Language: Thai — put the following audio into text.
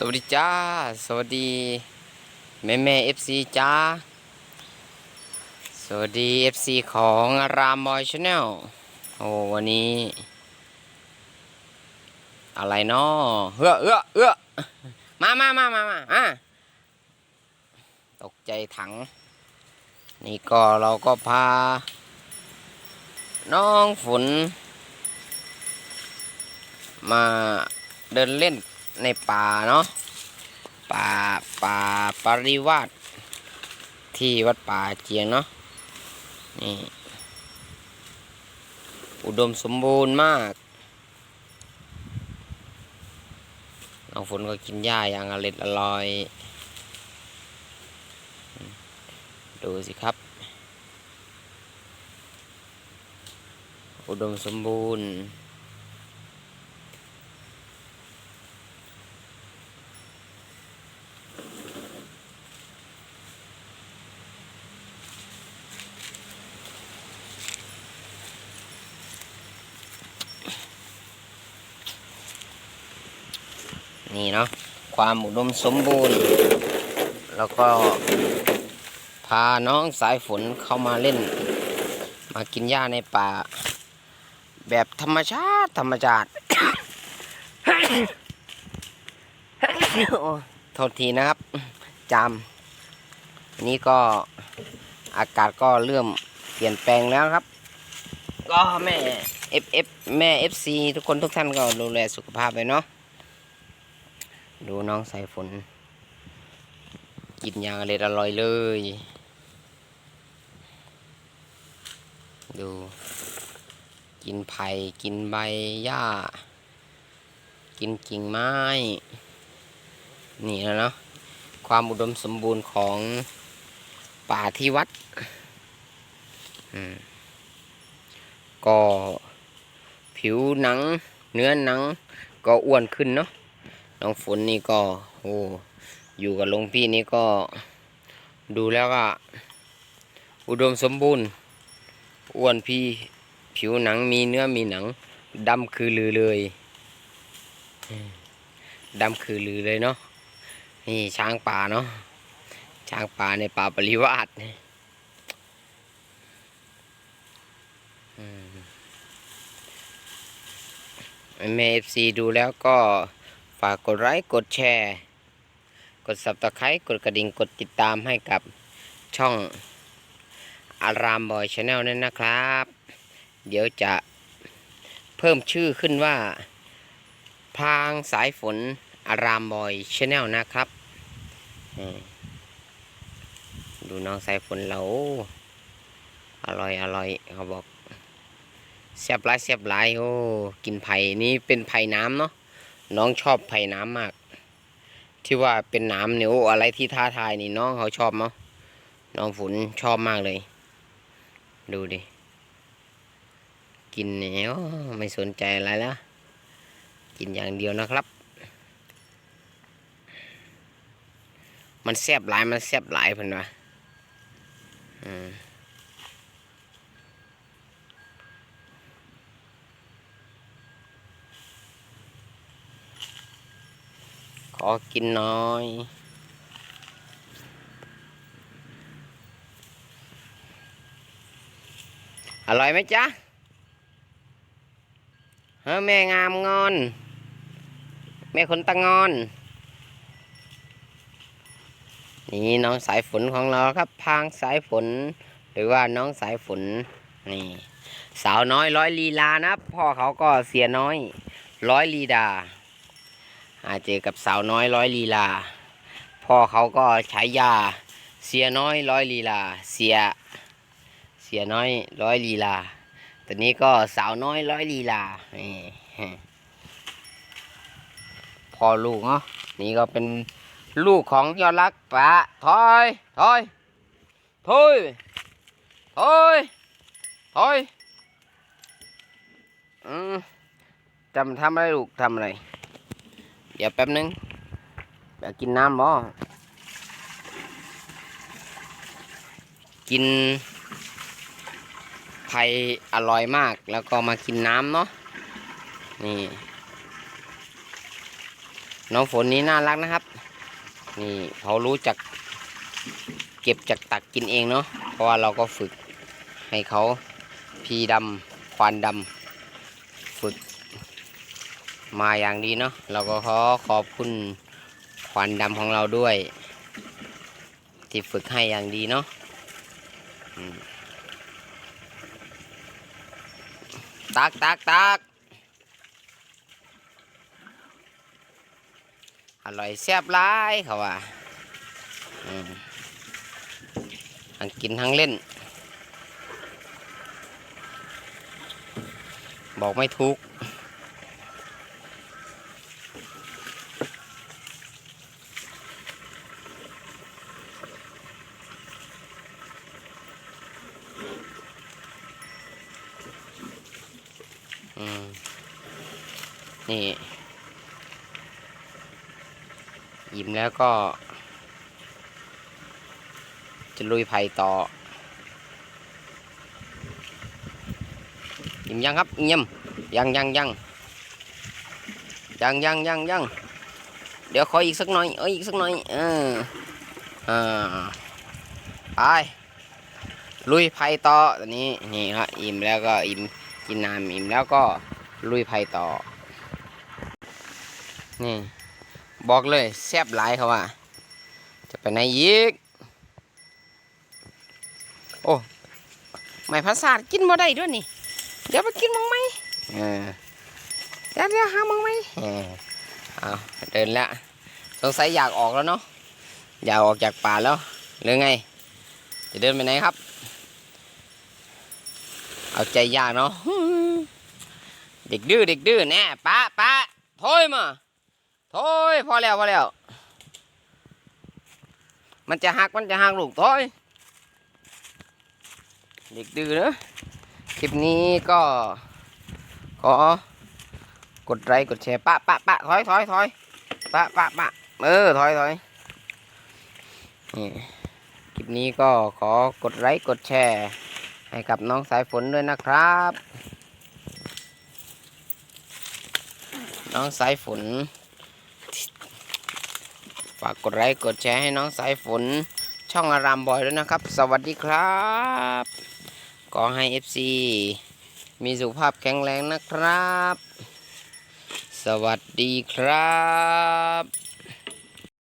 สวัสดีจ้า สวัสดี แม่แม่เอฟซีจ้า สวัสดีเอฟซีของรามบอยชาแนลโอ้วันนี้ อะไรเนาะเอื้อเอื้อเอื้อมามามามามาอะตกใจถัง นี่ก็เราก็พา น้องฝน มาเดินเล่น ในป่าเนาะป่าป่าปริวาสที่วัดป่าเจียงเนาะนี่อุดมสมบูรณ์มากน้องฝนก็กินหญ้าอย่างอร่อยอร่อย ดูสิครับ อุดมสมบูรณ์ นี่เนาะความอุดมสมบูรณ์ แล้วก็พาน้องสายฝนเข้ามาเล่น มากินหญ้าในป่า แบบธรรมชาติธรรมชาติโทษทีนะครับจามนนี้ก็อากาศก็เริ่มเปลี่ยนแปลงแล้วครับ ก็แม่ F F แม่ F C ทุกคนทุกท่านก็ดูแลสุขภาพไปเนาะ ดูน้องสายฝน กินอย่างอร่อยอร่อยเลย ดู กินไผ่กินใบหญ้า กินกิ่งไม้ นี่แล้วเนาะความอุดมสมบูรณ์ของป่าที่วัด ก็ผิวหนัง เนื้อหนังก็อ้วนขึ้นเนาะ น้องฝนนี่ก็โอ้อยู่กับหลวงพี่นี่ก็ดูแล้วก็ อุดมสมบูรณ์อ้วนพี่ผิวหนังมีเนื้อมีหนังดำคือลือเลยดำคือลือเลยเนาะนี่ช้างป่าเนาะช้างป่าในป่าปริวาสเอืมแม่เอฟซีดูแล้วก็ ฝากกดไลค์กดแชร์ กด subscribe กดกระดิ่งกดติดตามให้กับช่องอารามบอยชาแนลนั่นนะครับ เดี๋ยวจะเพิ่มชื่อขึ้นว่า พางสายฝนอารามบอยชาแนลนะครับดูน้องสายฝนเราอร่อยอร่อยเขาบอกเสียบหลายเสียบหลายโอ้กินไผ่นี่เป็นไผ่น้ำเนาะ น้องชอบไผ่น้ำมาก ที่ว่าเป็นน้ำเนี่ยโอ้อะไรที่ท้าทายนี่น้องเขาชอบเนาะน้องฝนชอบมากเลย ดูดิ กินเนี่ยไม่สนใจอะไรแล้ว กินอย่างเดียวนะครับ มันแซ่บหลายมันแซ่บหลายเพิ่นว่าอืม ขอกินน้อย อร่อยไหมจ๊ะเฮ้แม่งามงอน แม่คนตะงอน นี่น้องสายฝนของเราครับ พางสายฝน หรือว่าน้องสายฝน นี่ สาวน้อยร้อยลีลานะพ่อเขาก็เสียน้อย ร้อยลีดา อาเจอกับสาวน้อยร้อยลีลา พ่อเขาก็ใช้ยาเสียน้อยร้อยลีลา เสียเสียน้อยร้อยลีลาตอนนี้ก็สาวน้อยร้อยลีลาพ่อลูกเนาะนี่ก็เป็นลูกของยอดรักปะถอยถอยถอยถอยถอยอืมจำทำอะไรลูกทำอะไร เดี๋ยวแป๊บนึงอยากกินน้ำบ่กินไผ่อร่อยมากแล้วก็มากินน้ำเนาะนี่น้องฝนนี้น่ารักนะครับ นี่เขารู้จัก เก็บจากตักกินเองเนาะเพราะว่าเราก็ฝึกให้เขาพีดำควานดำฝึก มาอย่างดีเนาะเราก็ขอขอบคุณควานดำของเราด้วย ที่ฝึกให้อย่างดีเนาะตักตักตักอร่อยแซ่บหลายเขาว่าทั้งกินทั้งเล่น บอกไม่ถูก อืม นี่ยิ้มแล้วก็ จะลุยไผ่ต่อยิ้มยังครับยิ้มยังยังยังยังยังยังยังเดี๋ยวขออีกสักหน่อยเอ้ยอีกสักหน่อยเอออ่าไปลุยไผ่ต่อตอนนี้นี่ครับอิ่มแล้วก็อิ่ม กินน้ำอิ่มแล้วก็ลุยไผ่ต่อ นี่ บอกเลยแซ่บหลายเขาว่า จะไปไหนอีก โอ้ ไม่ภาษาทกินบ่ได้ด้วยนี่ เดี๋ยวไปกินมั้งไหมเออเดี๋ยวเดี๋ยวหามั้งไหมเออเอาเดินละสงสัยอยากออกแล้วเนาะ อยากออกจากป่าแล้วหรือไง จะเดินไปไหนครับ เอาใจยากเนาะเด็กดื้อเด็กดื้อแน่ป้าป้าโถอยมาโถอยพอแล้วพอแล้ว มันจะหักมันจะหักลูกโถอยเด็กดื้อเนอะคลิปนี้ก็ขอกดไลค์กดแชร์ป้าป้าป้าถอยถอยถอยป้าป้าป้าเออถอยถอยนี่คลิปนี้ก็ขอกดไลค์กดแชร์ ให้กับน้องสายฝนด้วยนะครับ น้องสายฝน ฝากกดไลค์กดแชร์ให้น้องสายฝน ช่องอารามบอยด้วยนะครับ สวัสดีครับขอให้ FC มีสุขภาพแข็งแรงนะครับ สวัสดีครับ